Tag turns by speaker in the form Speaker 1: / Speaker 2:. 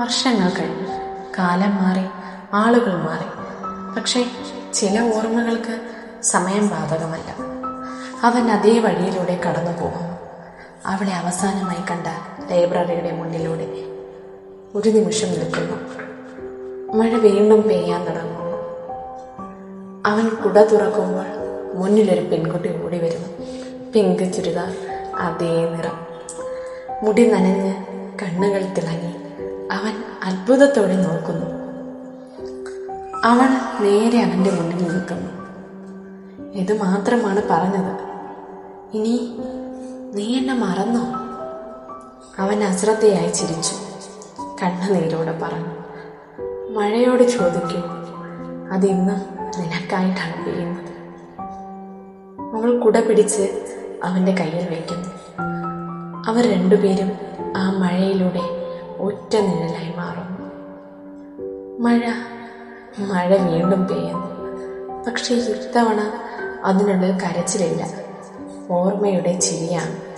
Speaker 1: വർഷങ്ങൾ കഴിഞ്ഞു കാലം മാറി ആളുകൾ മാറി. പക്ഷേ ചില ഓർമ്മകൾക്ക് സമയം ബാധകമല്ല. അവൻ അതേ വഴിയിലൂടെ കടന്നു പോകുന്നു. അവളെ അവസാനമായി കണ്ട ലൈബ്രറിയുടെ മുന്നിലൂടെ ഒരു നിമിഷം നിൽക്കുന്നു. മഴ വീണ്ടും പെയ്യാൻ തുടങ്ങുന്നു. അവൻ കുട തുറക്കുമ്പോൾ മുന്നിലൊരു പെൺകുട്ടി ഓടി വരുന്നു. പിങ്ക് ചുരിദാർ അതേ നിറം. മുടി നനഞ്ഞ് കണ്ണുകൾ തിളങ്ങി. അവൻ അത്ഭുതത്തോടെ നോക്കുന്നു. അവൾ നേരെ അവന്റെ മുന്നിൽ നിൽക്കുന്നു. ഇത് മാത്രമാണ് പറഞ്ഞത്. ഇനി നീ എന്നെ മറന്നോ? അവൻ അശ്രദ്ധയായി ചിരിച്ചു. കണ്ണുനീരോടെ പറഞ്ഞു. മഴയോട് ചോദിക്കൂ. അതിന്ന് നിനക്കായിട്ടാണ് പെയ്യുന്നത്. അവൾ കുട പിടിച്ച് അവന്റെ കയ്യിൽ വയ്ക്കുന്നു. അവർ രണ്ടുപേരും ആ മഴയിലൂടെ ഒറ്റ നിഴലായി മാറുന്നു. മഴ മഴ വീണ്ടും പെയ്യുന്നു. പക്ഷേ ഇത്തവണ അതിനുള്ളിൽ കരച്ചിലില്ല. ഓർമ്മയുടെ ചിരിയാണ്.